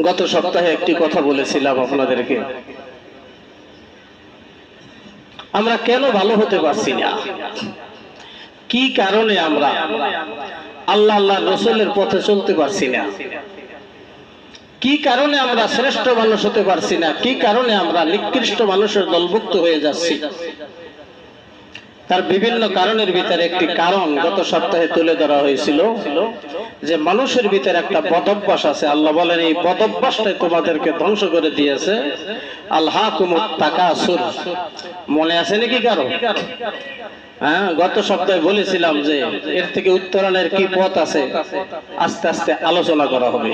গত সপ্তাহে একটি কথা বলেছিলাম আপনাদেরকে। আমরা কেন ভালো হতে পারছি না? কি কারণে আমরা আল্লাহ আল্লাহ রসুলের পথে চলতে পারছি না? কি কারণে আমরা শ্রেষ্ঠ মানুষ হতে পারছি না? কি কারণে আমরা নিকৃষ্ট মানুষের দলভুক্ত হয়ে যাচ্ছি? তার বিভিন্ন কারণের ভিতরে একটি কারণ গত সপ্তাহে তুলে ধরা হয়েছিল যে মানুষের ভিতরে একটা বদভ্যাস আছে। আল্লাহ বলেন, এই বদভ্যাসটাই তোমাদেরকে ধ্বংস করে দিয়েছে। আল্লাহ কুমুত টাকা মনে আছে নাকি কারও? হ্যাঁ গত সপ্তাহে বলেছিলাম যে এর থেকে উত্তরণের কি পথ আছে? আস্তে আস্তে আলোচনা করা হবে।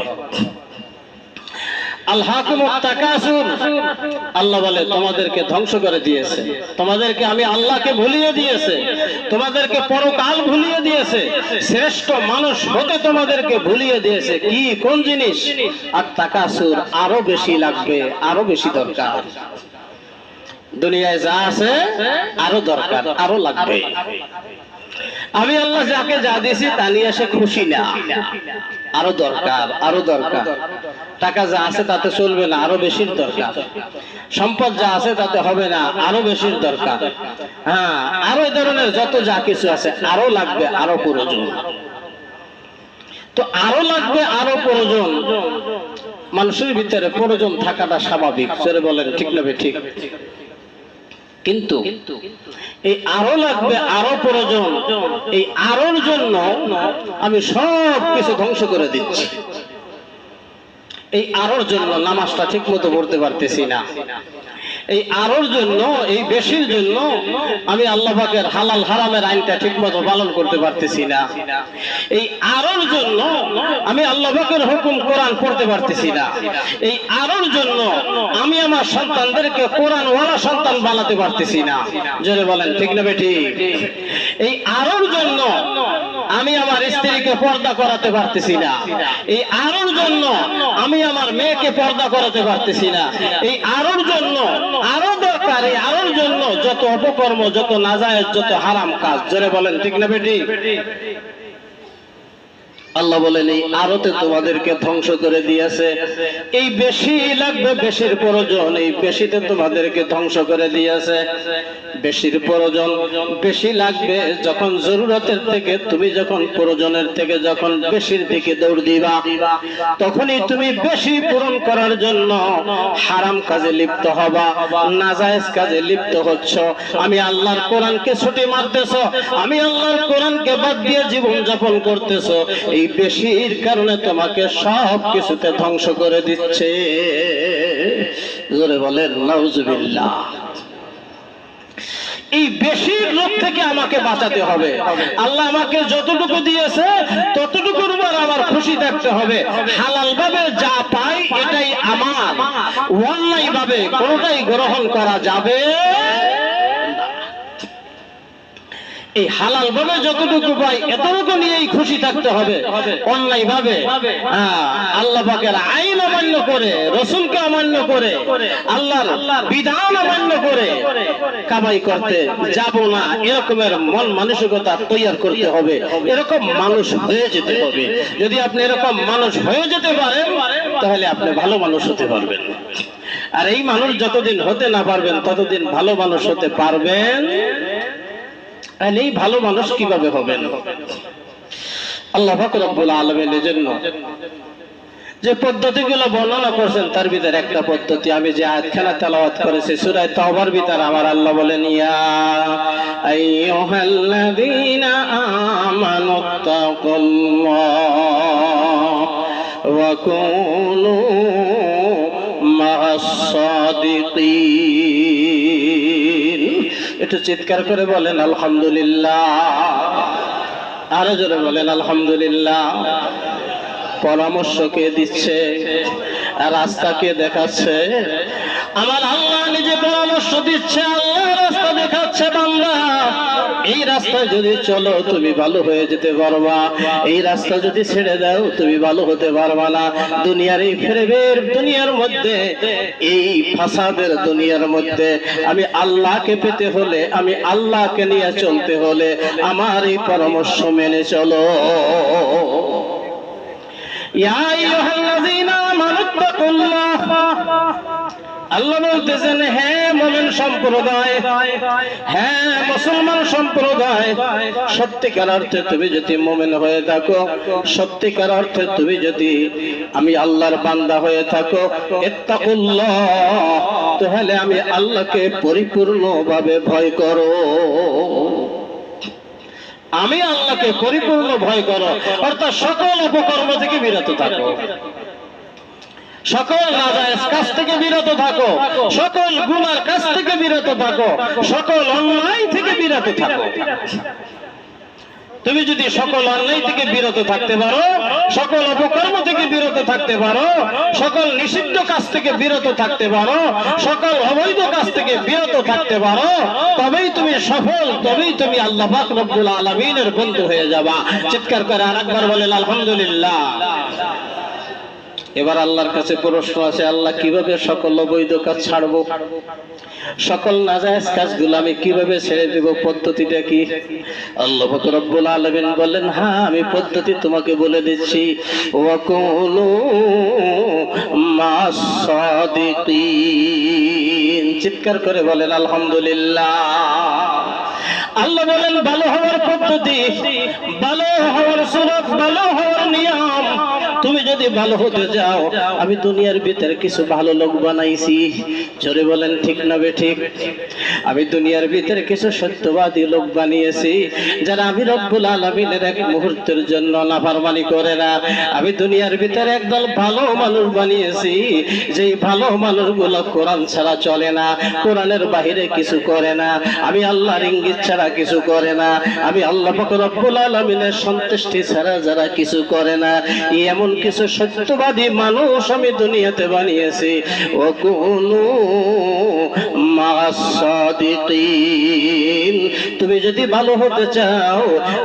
আল্লাহ বলে, তোমাদেরকে ধ্বংস করে দিয়েছে। তোমাদেরকে আমি আল্লাহকে ভুলিয়ে দিয়েছে। তোমাদেরকে পরকাল ভুলিয়ে দিয়েছে। শ্রেষ্ঠ মানুষ হতে তোমাদেরকে ভুলিয়ে দিয়েছে। কি, কোন জিনিস? আর তাকাসুর আরও বেশি লাগবে, আরও বেশি দরকার। দুনিয়ায় যা আছে, আরও দরকার, আরও লাগবে। আমি আল্লাহ যাকে যা দিয়েছি তা নিয়ে সে খুশি না। আরও দরকার আরও দরকার। টাকা যা আছে তাতে চলবে না, আরও বেশির দরকার। সম্পদ যা আছে তাতে হবে না, আরও বেশির দরকার। হ্যাঁ আরও এই ধরনের যত যা কিছু আছে, আরও লাগবে, আরও প্রয়োজন। তো আরও লাগবে, আরও প্রয়োজন। মানুষের ভিতরে প্রয়োজন থাকাটা স্বাভাবিক। বলেন, ঠিক না ঠিক? কিন্তু এই আরও লাগবে আরও প্রয়োজন। এই আরোর জন্য আমি সব কিছু ধ্বংস করে দিচ্ছি। এই আরোর জন্য নামাজটা ঠিক মতো পড়তে পারতেছি না। এই আরোর জন্য, এই বেশির জন্য আমি আল্লাহ পাকের হালাল হারামের আইনটা ঠিক মতো পালন করতে পারতেছি না। এই আরোর জন্য আমি আল্লাহ পাকের হুকুম কোরআন পড়তে পারতেছি না। এই আরোর জন্য আমি আমার সন্তানদেরকে কোরআন ওয়ালা সন্তান বানাতে পারতেছি না। জোরে বলেন, ঠিক না বেটি এই আরোর জন্য আমি আমার স্ত্রীকে পর্দা করাতে পারতেছি না। এই আরোর জন্য আমি আমার মেয়েকে পর্দা করাতে পারতেছি না। এই আরোর জন্য, আরও দরকার, এই আরোর জন্য যত অপকর্ম, যত নাজায় যত হারাম কাজ, জোরে বলেন, ঠিক না বেটি? আল্লাহ বলেন, এই আরতে তোমাদেরকে ধ্বংস করে দিয়েছে। এই বেশি লাগবে, বেশির প্রয়োজন, এই বেশিতে তোমাদেরকে ধ্বংস করে দিয়েছে। বেশির প্রয়োজন, বেশি লাগবে, যখন জরুরতের থেকে, তুমি যখন প্রয়োজনের থেকে যখন বেশির দিকে দৌড় দিবা, তখনই তুমি বেশি পূরণ করার জন্য হারাম কাজে লিপ্ত হবা, নাজায়েজ কাজে লিপ্ত হচ্ছ। আমি আল্লাহর কোরআনকে ছুটি মারতেছ, আমি আল্লাহর কোরআনকে বাদ দিয়ে জীবন যাপন করতেছ। এই বেশির কারণে তোমাকে সব কিছুতে ধ্বংস করে দিচ্ছে। জোরে বলেন এই বেশির থেকে আমাকে বাঁচাতে হবে। আল্লাহ আমাকে যতটুকু দিয়েছে, ততটুকুর উপর আমার খুশি থাকতে হবে। হালাল ভাবে যা পাই এটাই আমার। অন্যায় ভাবে কোনটাই গ্রহণ করা যাবে এই হালাল ভাবে যতটুকু পাই এতটুকু নিয়েই খুশি থাকতে হবে। অন্যায় ভাবে। হ্যাঁ, আল্লাহ পাকের আইন অমান্য করে রসুলকে অমান্য করে আল্লাহর বিধান অমান্য করে কামাই করতে যাব না। এরকমের মন মানসিকতা তৈরি করতে হবে। এরকম মানুষ হয়ে যেতে হবে। যদি আপনি এরকম মানুষ হয়ে যেতে পারেন তাহলে আপনি ভালো মানুষ হতে পারবেন। আর এই মানুষ যতদিন হতে না পারবেন ততদিন ভালো মানুষ হতে পারবেন এই ভালো মানুষ কীভাবে হবেন? আল্লাহ রব্বুল আলমের জন্য যে পদ্ধতিগুলো বর্ণনা করছেন, তার ভিতরে একটা পদ্ধতি, আমি যে আয়াতখানা তেলাওয়াত করেছি সূরা তওবার ভিতরে আমার আল্লাহ বলেন, ইয়া আইয়ুহাল্লাযীনা আমানুত্তাকুল্লাহ ওয়া কুনু মা'আস সাদিকিন একটু চিৎকার করে বলেন, আলহামদুলিল্লাহ। আরও জোরে বলেন, আলহামদুলিল্লাহ। পরামর্শ কে দিচ্ছে, রাস্তা কে দেখাচ্ছে আমার আল্লাহ নিজে পরামর্শ দিচ্ছে, আল্লাহ রাস্তা দেখাচ্ছে বাংলা এই রাস্তায় যদি চলো, তুমি ভালো হয়ে যেতে পারবা। এই রাস্তা যদি ছেড়ে দাও, তুমি ভালো হতে পারবা না। দুনিয়ার এই ফেরেবের দুনিয়ার মধ্যে, এই ফাসাদের দুনিয়ার মধ্যে, আমি আল্লাহকে পেতে হলে, আমি আল্লাহকে নিয়ে চলতে হলে আমার এই পরামর্শ মেনে চলো। ইয়া আইয়ুহাল্লাযীনা আমানুত্তাকুল্লাহ আল্লাহ বলতেছেন হ্যাঁ মোমেন সম্প্রদায় হ্যাঁ মুসলমান সম্প্রদায়, সত্যিকার অর্থে তুমি যদি মোমেন হয়ে থাকো, সত্যিকার অর্থে তুমি যদি আমি আল্লাহর বান্দা হয়ে থাকো, ইত্তাকুল্লাহ, তাহলে আমি আল্লাহকে পরিপূর্ণভাবে ভয় করো। আমি আল্লাহকে পরিপূর্ণ ভয় করো, অর্থাৎ সকল অপকর্ম থেকে বিরত থাকো। সকল নাজায়েজ কাজ থেকে বিরত থাকো। সকল গুনার কাছ থেকে বিরত থাকো। সকল অন্যায় থেকে বিরত থাকো। তুমি যদি সকল অন্যায় থেকে বিরত থাকতে পারো, সকল অপকর্ম থেকে বিরত থাকতে পারো, সকল নিষিদ্ধ কাজ থেকে বিরত থাকতে পারো, সকল অবৈধ কাজ থেকে বিরত থাকতে পারো, তবেই তুমি সফল, তবেই তুমি আল্লাহ রব্বুল আলামিনের বন্ধু হয়ে যাবা। চিৎকার করে আরেকবার বলেন, আলহামদুলিল্লাহ। এবার আল্লাহর কাছে প্রশ্ন আছে, আল্লাহ কীভাবে সকল অবৈধ কাজ ছাড়বো? সকল নাজায়েজ কাজগুলো আমি কীভাবে ছেড়ে দেব? পদ্ধতিটা কি? আল্লাহ রব্বুল আলামিন বলেন হ্যাঁ আমি পদ্ধতি তোমাকে বলে দিচ্ছি। ওয়াকুলু মাসাদিকিন চিৎকার করে বলেন, আলহামদুলিল্লাহ। আল্লাহ বলেন, ভালো হওয়ার পদ্ধতি, ভালো হওয়ার সুরত ভালো হওয়ার নিয়ম। তুমি যদি ভালো হতে যাও, আমি দুনিয়ার ভিতরে কিছু ভালো লোক বানাইছি। জোরে বলেন, ঠিক না বে ঠিক? আমি দুনিয়ার ভিতরে কিছু সত্যবাদী লোক বানিয়েছি, যারা আমি রব্বুল আলমিনের এক মুহূর্তের জন্য নাফারমানি করে না। আমি দুনিয়ার ভিতরে একদল ভালো মানুষ বানিয়েছি, যেই ভালো মানুষগুলো কোরআন ছাড়া চলে না, কোরআনের বাহিরে কিছু করে না। আমি আল্লাহর ইঙ্গিত ছাড়া কিছু করে না। আমি আল্লাহ রব্বুল আলামিনের সন্তুষ্টি ছাড়া যারা কিছু করে না, এই এমন কিছু সত্যবাদী মানুষ আমি দুনিয়াতে বানিয়েছি। ও কুনু তুমি যদি ভালো হতে চাও,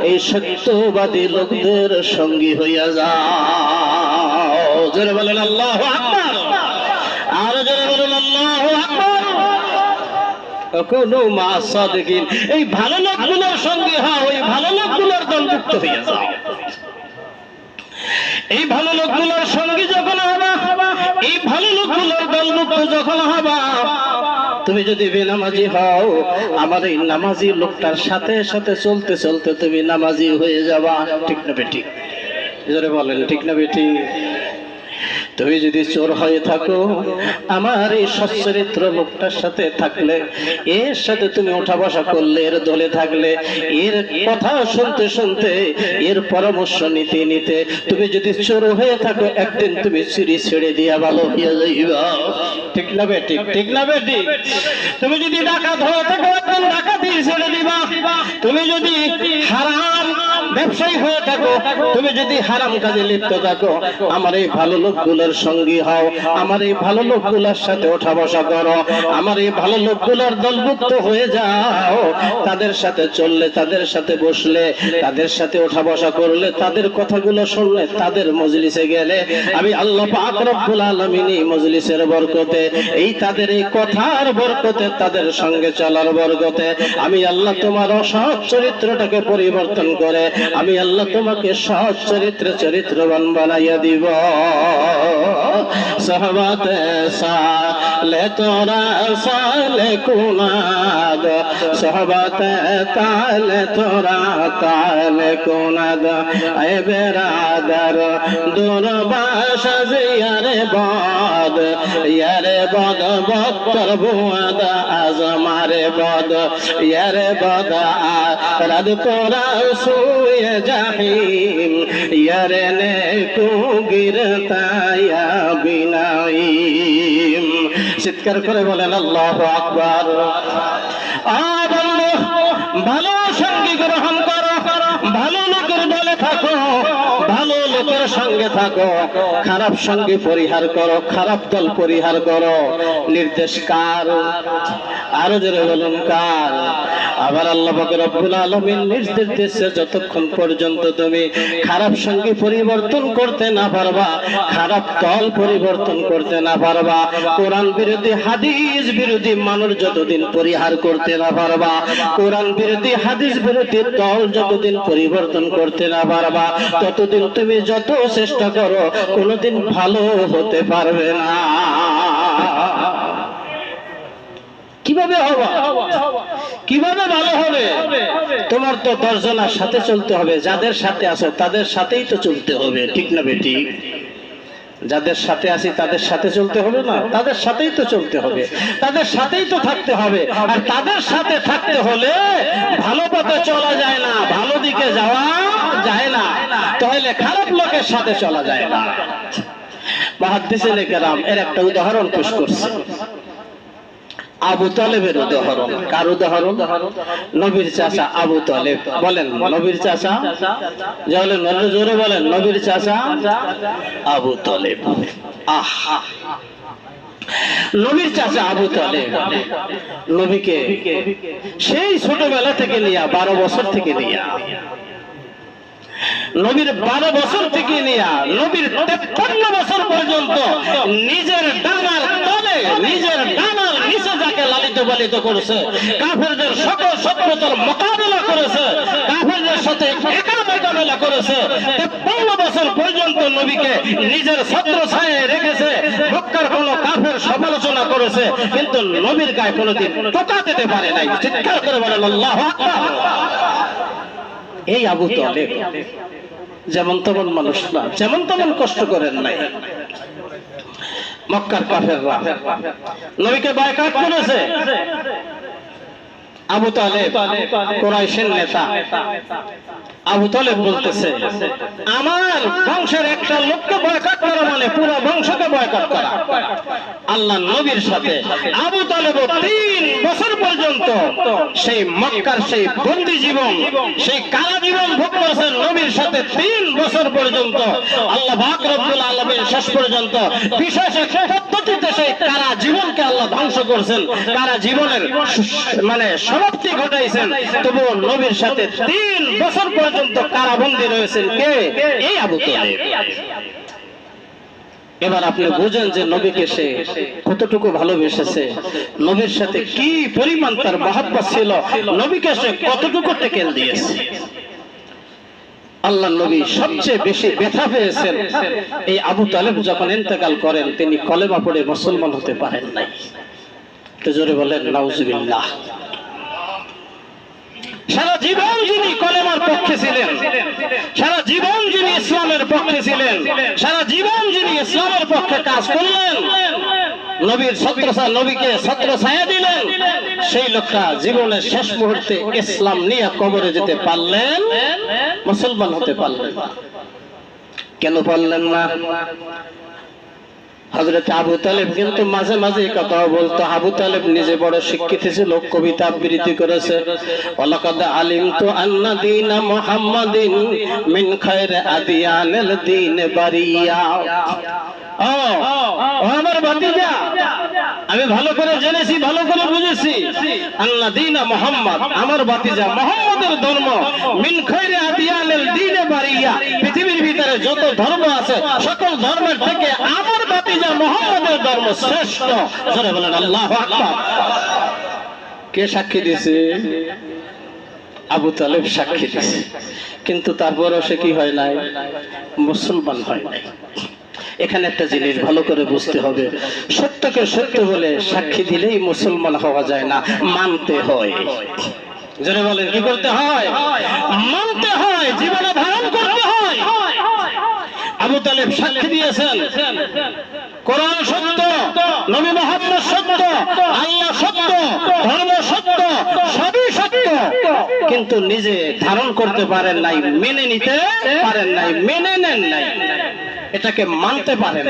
এই সত্যবাদী লোকদের সঙ্গী হইয়া যাও। জোরে বলেন, আল্লাহু আকবার। আর জোরে বলেন, আল্লাহু কোনো মা সাদিকিন এই ভালো লোকগুলোর সঙ্গে হও ওই ভালো লোকগুলোর দলভুক্ত হইয়া যাও। এই ভালো লোকগুলোর সঙ্গে যখন হবা, এই ভালো লোকগুলোর দলমুক্ত যখন হবা, তুমি যদি বেনামাজি হও, আমার এই নামাজি লোকটার সাথে সাথে চলতে চলতে তুমি নামাজি হয়ে যাবা। ঠিক না বেটি? বলেন, ঠিক না বেটি? তুমি যদি চোর হয়ে থাকো, আমার এই সচ্চরিত্র লোকটার সাথে থাকলে, এর সাথে তুমি ওঠা বসা করলে, এর দলে থাকলে, এর কথা শুনতে শুনতে, এর পরামর্শ নিতে নিতে, তুমি যদি চোর হয়ে থাকো, একদিন তুমি চুরি ছেড়ে দিয়া ভালো হইয়া যাইবা। ঠিক না বেটি? ঠিক না বেটি? তুমি যদি ডাকাত হয়ে থাকো, একদিন ডাকাতি ছেড়ে দিবা। তুমি যদি হারাম ব্যবসায়ী হয়ে থাকো, তুমি যদি হারাম কাজে লিপ্ত থাকো, আমার এই ভালো লোকগুলোর সঙ্গী হও, আমার এই ভালো লোকগুলোর সাথে ওঠা বসা করো, আমার এই ভালো লোকগুলোর দলভুক্ত হয়ে যাও, তাদের সাথে চললে, তাদের সাথে বসলে, তাদের সাথে ওঠা বসা করলে, তাদের কথাগুলো শুনলে, তাদের মজলিসে গেলে, আমি আল্লাহ পাক রব্বুল আলামিন এই মজলিসের বরকতে, এই তাদের এই কথার বরকতে, তাদের সঙ্গে চলার বরকতে, আমি আল্লাহ তোমার অসৎ চরিত্রটাকে পরিবর্তন করে আমি আল্লাহ তোমাকে সৎ চরিত্র, চরিত্রবান বানাইয়া দিব। সহবতে সালে তোরা, সালে কুনাদ। সহবতে তালে তোরা, তালে কুনাদ। এ বেরাদার, দুর্বাস জিয়ারে বদ। ইয়ারে বদ বক্তর বুয়াদ আজমারে বদ, ইয়ারে বদ রাদ তোরা সুয়ে জাহিম। ইয়ারে নে কু গিরতায়া চিৎকার করে বলেন, আল্লাহ আকবার। ভালো সঙ্গী গ্রহণ করো, ভালো লোকের দলে থাকো, ভালো লোকের সঙ্গে থাকো, খারাপ সঙ্গে পরিহার করো, খারাপ দল পরিহার করো। নির্দেশ কার? আরও জোরে বলুন কার আবার আল্লাহ পাকের রব্বুল আলামিন নির্দেশ দিচ্ছে যতক্ষণ পর্যন্ত তুমি খারাপ সঙ্গে পরিবর্তন করতে না পারবা, খারাপ দল পরিবর্তন করতে না পারবা, কোরআন বিরোধী হাদিস বিরোধী মানুষ যতদিন পরিহার করতে না পারবা, কোরআন বিরোধী হাদিস বিরোধী দল যতদিন পরিবর্তন করতে না পারবা, ততদিন তুমি যত চেষ্টা করো, কোনোদিন ভালো হতে পারবে না। কীভাবে হবা? কীভাবে ভালো হবে? তোমার তো দশজনার সাথে চলতে হবে যাদের সাথে আছো তাদের সাথেই তো চলতে হবে ঠিক না বেটি? যাদের সাথে আছি তাদের সাথে চলতে হবে না? তাদের সাথেই তো চলতে হবে। তাদের সাথেই তো থাকতে হবে। আর তাদের সাথে থাকতে হলে ভালো পথে চলা যায় না ভালো দিকে যাওয়া যায় না। তাহলে খারাপ লোকের সাথে চলা যায় না। কেরাম এর একটা উদাহরণ পেশ করছে। আবু তালেবের উদাহরণ। কার উদাহরণ? নবীর চাচা আবু তালেব। বলেন, নবীর জলে নজরে জোরে বলেন, নবীর চাচা আবু তালেব। আহ! নবীর চাচা আবু তালেব। নবীকে সেই ছোটবেলা থেকে নিয়া, বারো বছর থেকে নিয়া। নবীর বারো বছর থেকে নিয়া নবীর তেপ্পান্ন বছর পর্যন্ত নিজের ডানার তলে নিজের ডানার নিচে যাকে লালিত পালিত করেছে কাফেরদের সকল শত্রুতার মোকাবেলা করেছে কাফেরদের সাথে একা মোকাবেলা করেছে তেপ্পান্ন বছর পর্যন্ত নবীকে নিজের ছত্র ছায় রেখেছে মক্কার কোন কাফের সমালোচনা করেছে কিন্তু নবীর গায়ে কোনোদিন টোকা দিতে পারে নাই। চিৎকার করে বলেন আল্লাহ এই আবু তলেব। যেমন তেমন মানুষ না যেমন তেমন কষ্ট করেন নাই। মক্কার কাফেররা নবীকে বাইকাট করেছে। আবু তালেব কোরাইশের নেতা। আবু তালেব বলতেছে, আমার বংশের একটা লোককে বয়কাট করা মানে পুরো বংশকে বয়কাট করা। আল্লাহ নবীর সাথে আবু তালেব তিন বছর পর্যন্ত সেই মক্কার সেই বন্দি জীবন, সেই কারা জীবন ভোগ করেছেন নবীর সাথে তিন বছর পর্যন্ত। আল্লাহ পাক রব্বুল আলামিন শেষ পর্যন্ত বিশেষ এক পদ্ধতিতে সেই কারা জীবনকে আল্লাহ ধ্বংস করছেন। কারা জীবনের মানে সমাপ্তি ঘটাইছেন। তবুও নবীর সাথে তিন বছর পর্যন্ত কারাবন্দী রয়েছেন কে? এই আবু তালেব। এবার আপনি বুঝেন যে নবীকে সে কতটুকু ভালোবেসেছে। নবীর সাথে কি পরিমাণ তার মহাব্বা ছিল, নবীকে সে কতটুকু টেকেল দিয়েছে। আল্লাহ নবী সবচেয়ে বেশি ব্যথা পেয়েছেন। এই আবু তালেব যখন ইন্তেকাল করেন, তিনি কলেমা পড়ে মুসলমান হতে পারেন নাই। একটু জোরে বলেন, নাউজুবিল্লাহ। সারা জীবন যিনি কলেমার পক্ষে ছিলেন, সারা জীবন যিনি ইসলামের পক্ষে ছিলেন, সারা জীবন যিনি ইসলামের পক্ষে কাজ করলেন, নবীর ছত্র নবীকে ছত্র ছায়া দিলেন, সেই লোকটা জীবনের শেষ মুহূর্তে ইসলাম নিয়ে কবরে যেতে পারলেন, মুসলমান হতে পারলেন কেন পারলেন না? হজরত আবু তালেব কিন্তু মাঝে মাঝে কথা বলতো, আবু তালেব নিজে বড় শিক্ষিত ছিল, কবিতা আবৃত্তি করেছে। আলিম তো আন্না দিন মোহাম্মদিন মিন খায়র আদিয়ানেল দিন বারিয়া। আমার ভাতিজা। আমি ভালো করে জেনেছি, ভালো করে বুঝেছি। আল্লাহ দিনা মোহাম্মদ, আমার ভাতিজা মোহাম্মদের ধর্ম। মিন খৈরে আদিয়ানের দিনে বাড়িয়া পৃথিবীর ভিতরে যত ধর্ম আছে, সকল ধর্মের থেকে আমার ভাতিজা মোহাম্মদের ধর্ম শ্রেষ্ঠ। জোরে বলেন, আল্লাহ কে সাক্ষী দিছে আবু তালেব সাক্ষী দিছে কিন্তু তারপরও সে কি হয় নাই? মুসলমান হয় নাই। এখানে একটা জিনিস ভালো করে বুঝতে হবে। সত্যকে সত্য বলে সাক্ষী দিলেই মুসলমান হওয়া যায় না, মানতে হয়। জোরে বলেন, কি করতে হয়? মানতে হয়, জীবনে ধারণ করতে হয়। আবু তালেব সাক্ষী দিয়েছেন, কোরআন সত্য, নবী মোহাম্মদ সত্য, আল্লাহ সত্য, ধর্ম সত্য, সবই সত্য। কিন্তু নিজে ধারণ করতে পারেন নাই, মেনে নিতে পারেন নাই, মেনে নেন নাই। এটাকে মানতে পারে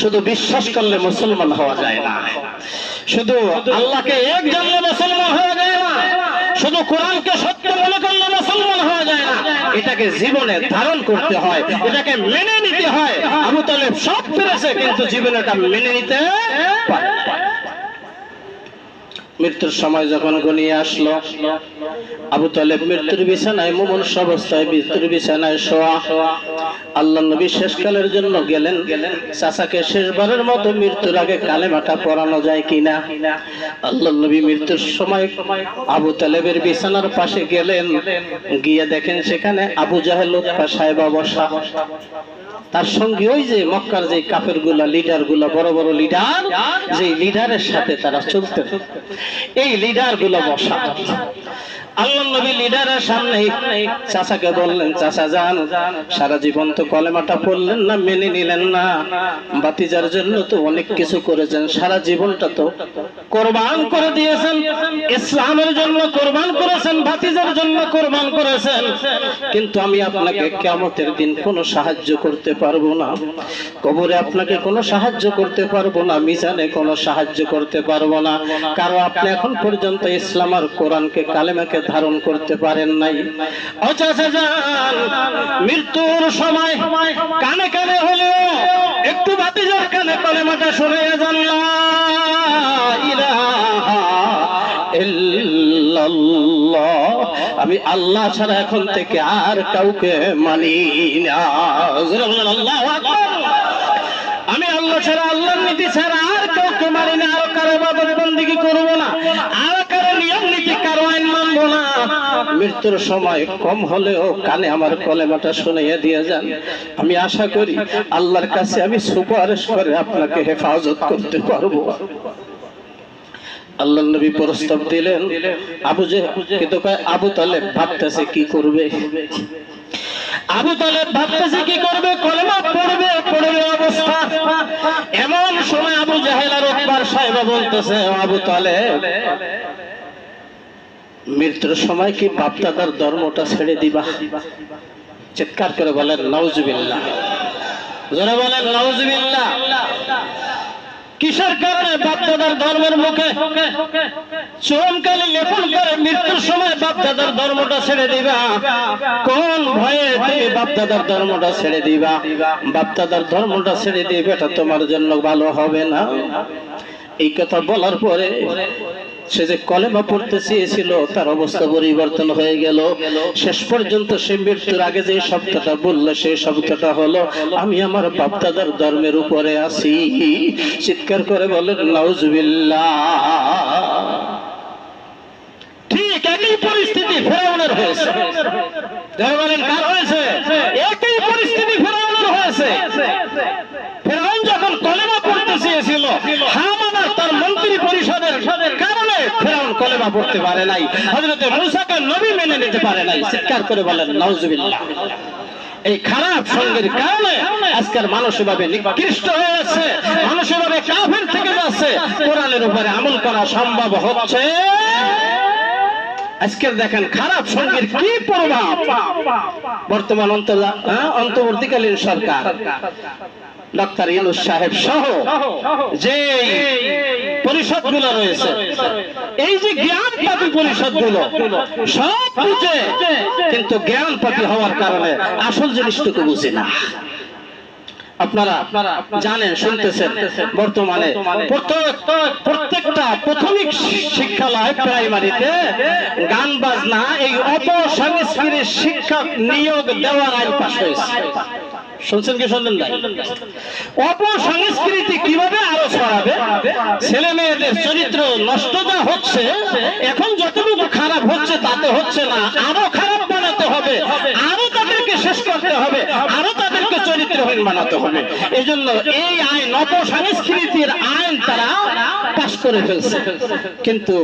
শুধু বিশ্বাস করলে মুসলমান হওয়া যায় না। শুধু আল্লাহকে এক জানলে মুসলমান হওয়া যায় না। শুধু কোরআনকে সত্য মনে করলে মুসলমান হওয়া যায় না। এটাকে জীবনে ধারণ করতে হয়। এটাকে মেনে নিতে হয়। আবু তালেব সব পেরেছে কিন্তু জীবনে এটা মেনে নিতে পারে। মৃত্যুর সময় যখন গনিয়ে আসলো, আবু তালেব মৃত্যুর বিছানায় মুমন অবস্থায় মৃত্যুর বিছানায় শোয়া। আল্লাহ নবী শেষকালের জন্য গেলেন। চাচাকে শেষবারের মতো মৃত্যুর আগে কালে কালেমাটা পড়ানো যায় কিনা? আল্লাহ নবী মৃত্যুর সময় আবু তালেবের বিছানার পাশে গেলেন। গিয়ে দেখেন সেখানে আবু জাহেল উৎপা সাহেবা বসা তার সঙ্গে ওই যে মক্কার যে কাপেরগুলা লিডারগুলা বড় বড় লিডার যে লিডারের সাথে তারা চলতে এই লিডারগুলা বসা। আল্লাহ নবী লিডারের সামনে চাচাকে বললেন, চাচা যান সারা জীবন তো কলেমাটা পড়লেন না, মেনে নিলেন না। বাতিজার জন্য তো অনেক কিছু করেছেন, সারা জীবনটা তো কোরবান করে দিয়েছেন, ইসলামের জন্য কোরবান করেছেন ভাতিজার জন্য কোরবান করেছেন। কিন্তু আমি আপনাকে কেমতের দিন কোনো সাহায্য করতে পারব না। কবরে আপনাকে কোনো সাহায্য করতে পারব না, মিজানে কোনো সাহায্য করতে পারব না। কারণ আপনি এখন পর্যন্ত ইসলাম আর কোরআনকে, কালেমাকে ধারণ করতে পারেন নাই মৃত্যুর সময় কানে কানে হলেও একটু বাতিজার কানে কলেমাটা শুনে। আমি আল্লাহ ছাড়া এখন থেকে আর কাউকে মানি না। আমি আল্লাহ ছাড়া, আল্লাহর নীতি ছাড়া আর কাউকে মানি না, আর কারও বাদত বন্দিগি করব না মৃত্যুর সময় কম হলেও কানে আমার কলেমাটা শুনাইয়া দিয়ে যান। আমি আশা করি আল্লাহর কাছে আমি সুপারিশ করে আপনাকে হেফাজত করতে পারব। আল্লাহ নবী প্রস্তাব দিলেন, আবু যে কিন্তু আবু তালেব ভাবতেছে কি করবে? আবু তালেব ভাবতেছে কি করবে? কলেমা পড়বে পড়বে অবস্থা। এমন সময় আবু জাহেল আর সাহেবা বলতেছে আবু তালেব মৃত্যুর সময় কি বাপদাদার ধর্মটা ছেড়ে দিবা? চিৎকার করে বলেন নওজুবিল্লাহ যারা বলেন নওজুবিল্লাহ কিসের কারণে বাপদাদার ধর্মের মুখে চরমকালে লেপন করে মৃত্যুর সময় বাপদাদার ধর্মটা ছেড়ে দিবা? কোন ভয়ে তুমি বাপদাদার ধর্মটা ছেড়ে দিবা? বাপদাদার ধর্মটা ছেড়ে দিবে, এটা তোমার জন্য ভালো হবে না। এই কথা বলার পরে সে যে কলেমা পড়তে চেয়েছিল, তার অবস্থা পরিবর্তন হয়ে গেল। শেষ পর্যন্ত সে মৃত্যুর আগে যে শব্দটা বলল সেই শব্দটা হলো, আমি আমার বাপদাদার ধর্মের উপরে আছি। চিৎকার করে বলেন, নাউজুবিল্লাহ। ঠিক একই পরিস্থিতি ফেরাউনের হয়েছে। বলেন, কার হয়েছে একই পরিস্থিতি ফেরাউনের হয়েছে ফেরাউন যখন কলেমা পড়তে চেয়েছিল হামানা তার মন্ত্রী পরিষদের কারণে ফেরাউন কলেমা পড়তে পারে নাই। হযরতে মুসাকে নবী মেনে নিতে পারে নাই। চিৎকার করে বলেন, নাউজুবিল্লাহ। এই খারাপ সঙ্গের কারণে আজকের মানুষ এভাবে নিকৃষ্ট হয়ে যাচ্ছে। মানুষ এভাবে কাফের থেকে যাচ্ছে। কোরআনের উপরে আমল করা সম্ভব হচ্ছে। আজকের দেখেন খারাপ সঙ্গীর কি প্রভাব? বর্তমান অন্তর্বর্তীকালীন সরকার, ডক্টর ইউনুস সাহেব সহ যে পরিষদগুলো রয়েছে। এই যে জ্ঞান পাপি পরিষদগুলো সব বুঝে, কিন্তু জ্ঞান পাতি হওয়ার কারণে আসল জিনিসটুকু বুঝি না। আপনারা জানেন শুনতেছেন বর্তমানে। প্রত্যেকটা প্রাথমিক শিক্ষালয় প্রাইমারিতে গান বাজনা এই অপসংস্কৃতির শিক্ষক নিয়োগ দেওয়ার আইন পাশ হয়েছে। শুনছেন কি শুনলেন নাই? অপসংস্কৃতি কীভাবে আরও ছড়াবে? ছেলে মেয়েদের চরিত্র নষ্ট যা হচ্ছে এখন যতটুকু খারাপ হচ্ছে তাতে হচ্ছে না। আরও খারাপ বানাতে হবে আরও তাদেরকে শেষ করতে হবে আরও চরিত্রহীন হবে। এই জন্য এই আইন আইন তারা পাশ করে ফেলছে। কিন্তু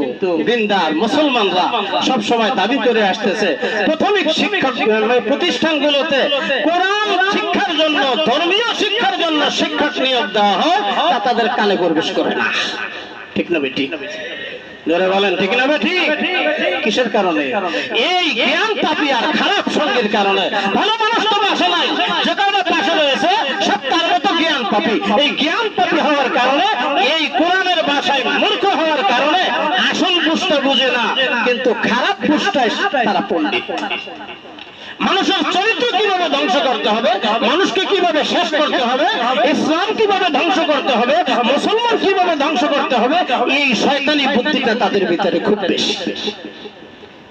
মুসলমানরা সব সময় দাবি করে আসতেছে, প্রাথমিক শিক্ষক মানে প্রতিষ্ঠানগুলোতে কোরআন শিক্ষার জন্য, ধর্মীয় শিক্ষার জন্য শিক্ষক নিয়োগ দেওয়া হয়, তা তাদের কানে প্রবেশ করে না। ঠিক না বেটি? জোরে বলেন, ঠিক না ঠিক কিসের কারণে? এই জ্ঞান তাপি আর খারাপ সঙ্গীর কারণে। ভালো মানুষ তো বাসে নাই। যে কারণে পাশে রয়েছে, সব তার মতো জ্ঞান পাপি। এই জ্ঞান পাপি হওয়ার কারণে, এই কোরআনের ভাষায় মূর্খ হওয়ার কারণে আসল বুঝতে বুঝে না, কিন্তু খারাপ বুঝটাই তারা পণ্ডিত। মানুষের চরিত্র কীভাবে ধ্বংস করতে হবে? মানুষকে কীভাবে শেষ করতে হবে? ইসলাম কীভাবে ধ্বংস করতে হবে? মুসলমান কীভাবে ধ্বংস করতে হবে? এই শয়তানি বুদ্ধিটা তাদের ভিতরে খুব বেশি।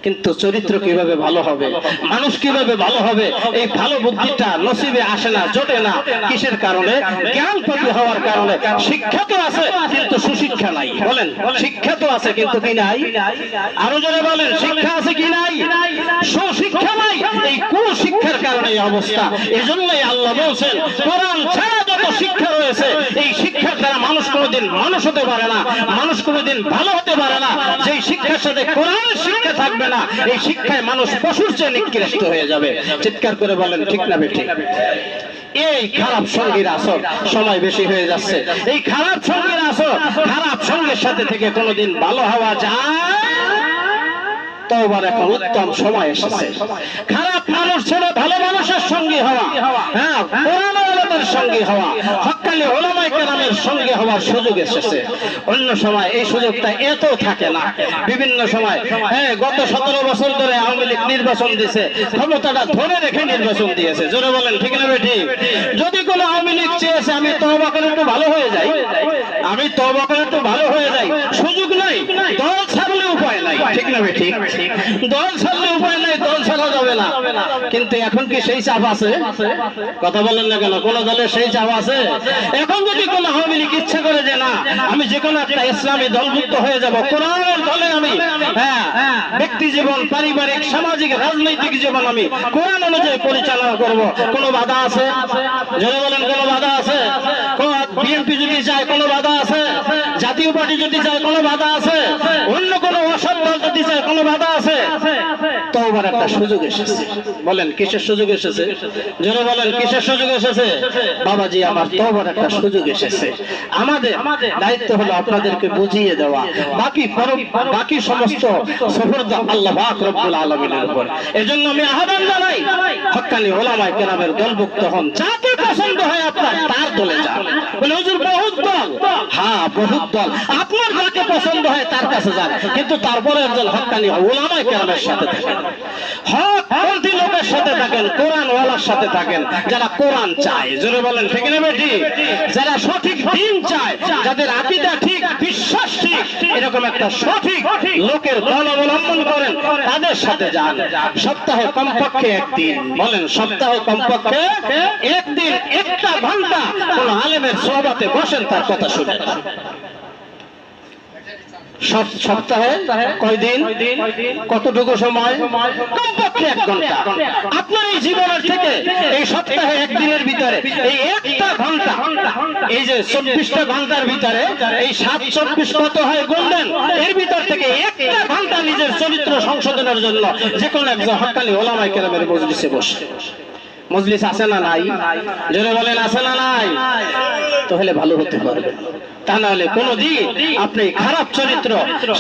কিন্তু চরিত্র কীভাবে ভালো হবে? মানুষ কীভাবে ভালো হবে? এই ভালো বুদ্ধিটা নসিবে আসে না, জোটে না। কিসের কারণে? জ্ঞান প্রতি হওয়ার কারণে। শিক্ষা তো আছে, কিন্তু সুশিক্ষা নাই। বলেন, শিক্ষা তো আছে, কিন্তু কি নাই? আরও জোরে বলেন, শিক্ষা আছে কি নাই? সুশিক্ষা নাই। এই কুশিক্ষার কারণে এই অবস্থা। এজন্যই আল্লাহ বলছেন, কোরআন ছাড়া যত শিক্ষা রয়েছে, এই শিক্ষার দ্বারা মানুষ কোনোদিন মানুষ হতে পারে না, মানুষ কোনোদিন ভালো হতে পারে না, যেই শিক্ষার সাথে কোরআনের শিক্ষা থাকবে না, এই শিক্ষায় মানুষ পশুর চেয়ে নিকৃষ্ট হয়ে যাবে। চিৎকার করে বলেন, ঠিক না বেঠিক? এই খারাপ সঙ্গীর আসর সময় বেশি হয়ে যাচ্ছে। এই খারাপ সঙ্গীর আসর খারাপ সঙ্গের সাথে থেকে কোনোদিন ভালো হওয়া যায়? তওবার এখন উত্তম সময় এসেছে। খারাপ মানুষ ছেড়ে ভালো মানুষের সঙ্গে হওয়া। হ্যাঁ আলাদের সঙ্গে হওয়া হক্কালি ওলামাই কেরামের সঙ্গে হওয়ার সুযোগ এসেছে। অন্য সময় এই সুযোগটা এত থাকে না। বিভিন্ন সময় হ্যাঁ গত সতেরো বছর ধরে আওয়ামী লীগ নির্বাচন দিয়েছে ক্ষমতাটা ধরে রেখে নির্বাচন দিয়েছে। জোরে বলেন, ঠিক না বেঠি? যদি কোনো আওয়ামী লীগ চেয়েছে, আমি তহবা করে একটু ভালো হয়ে যাই। আমি তহবা করে একটু ভালো হয়ে যাই। সুযোগ নাই। দল ছাড়লে আমি যে কোনো একটা ইসলামী দলভুক্ত হয়ে যাব, কোরআনের দলে আমি হ্যাঁ ব্যক্তি জীবন, পারিবারিক, সামাজিক, রাজনৈতিক জীবন আমি, কোরআন অনুযায়ী পরিচালনা করব। কোন বাধা আছে? জোরে বলেন, কোন বাধা আছে? বিএনপি যদি চায়, কোনো বাধা আছে? জাতীয় পার্টি যদি চায়, কোনো বাধা আছে? অন্য কোনো অসৎ দল যদি চায় কোনো বাধা আছে। তওবার একটা সুযোগ এসেছে। বলেন, কিসের সুযোগ এসেছে? জোরে বলেন কিসের সুযোগ এসেছে? বাবাজি, আমার তওবার একটা সুযোগ এসেছে। আমাদের দায়িত্ব হলো আপনাদেরকে বুঝিয়ে দেওয়া। বাকি বাকি সমস্ত সফরদা আল্লাহ পাক রব্বুল আলামিনের উপর। এজন্য আমি আহ্বান জানাই হক্কানি ওলামায়ে কেরামের দলভুক্ত হন। যাকে পছন্দ হয় আপনার, তার দলে যান। বলে, হুজুর, বহুত দল। হ্যাঁ বহুত দল। আপনার যাকে পছন্দ হয় তার কাছে যান। কিন্তু তারপরে একজন হক্কানি ওলামায়ে কেরামের সাথে থাকেন। হক পন্থী ওয়ালার সাথে থাকেন যারা চায়। যারা যাদের সঠিক লোকের অবলম্বন করেন, তাদের সাথে যান। কমপক্ষে একদিন। বলেন, সপ্তাহে কমপক্ষে একদিন, একটা ঘণ্টা আলেমের সহবাতে বসেন, তার কথা সপ্তাহে কয়দিন? কতটুকু সময়? কমপক্ষে এক ঘণ্টা। আপনার এই জীবনের থেকে এই সপ্তাহে একদিনের ভিতরে এই একটা ঘণ্টা। এই যে চব্বিশটা ঘণ্টার ভিতরে এই সাত চব্বিশ কত হয় গুনবেন এর ভিতর থেকে একটা ঘণ্টা নিজের চরিত্র সংশোধনের জন্য যে কোনো একজন হকালি ওলামাই কেরামের মজলিসে বসে। মজলিস আছে না নাই? জোরে বলেন আছে না নাই? তাহলে ভালো হতে পারবে। তা নাহলে কোনোদিন আপনি খারাপ চরিত্র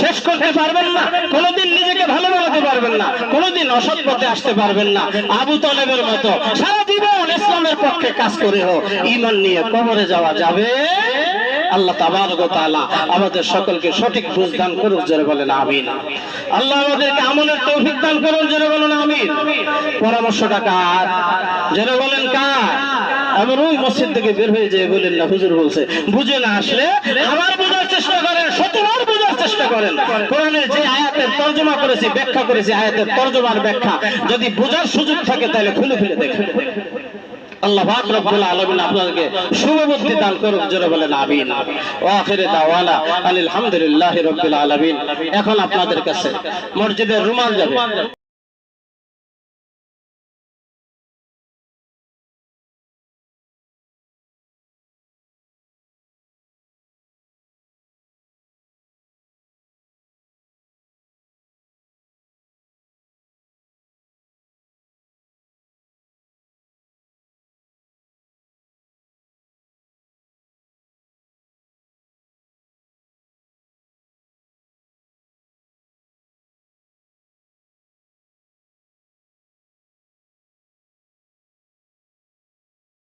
শেষ করতে পারবেন না, কোনোদিন নিজেকে ভালো বানাতে পারবেন না, কোনোদিন অসৎ পথে আসতে পারবেন না। আবু তলেবের মতো সারা জীবন ইসলামের পক্ষে কাজ করে হোক ইমান নিয়ে কবরে যাওয়া যাবে? আল্লাহ তাআলা আমাদের সকলকে সঠিক বুঝ দান করুক, জোরে বলেন আমিন। আল্লাহ আমাদেরকে আমলের তৌফিক দান করুন, জোরে বলেন আমিন। পরামর্শটা কার? জোরে বলেন কার? আবার ওই মসজিদ থেকে বের হয়ে যায়, বলেন না, হুজুর বলছে, বুঝে না আসলে আবার বোঝার চেষ্টা করেন শতবার বোঝার চেষ্টা করেন। কোরআনের যে আয়াতের তর্জমা করেছি, ব্যাখ্যা করেছি, আয়াতের তর্জমার ব্যাখ্যা, যদি বোঝার সুযোগ থাকে তাহলে খুলে খুলে দেখেন। আল্লাহ পাক রব্বুল আলামিন আপনাদেরকে শুভবুদ্ধি দান করুক জোরে বলেন আমিন। ওয়া আখিরে দাওয়ানা আলহামদুলিল্লাহি রাব্বিল আলামিন। এখন আপনাদের কাছে মসজিদের রুমাল যাবে।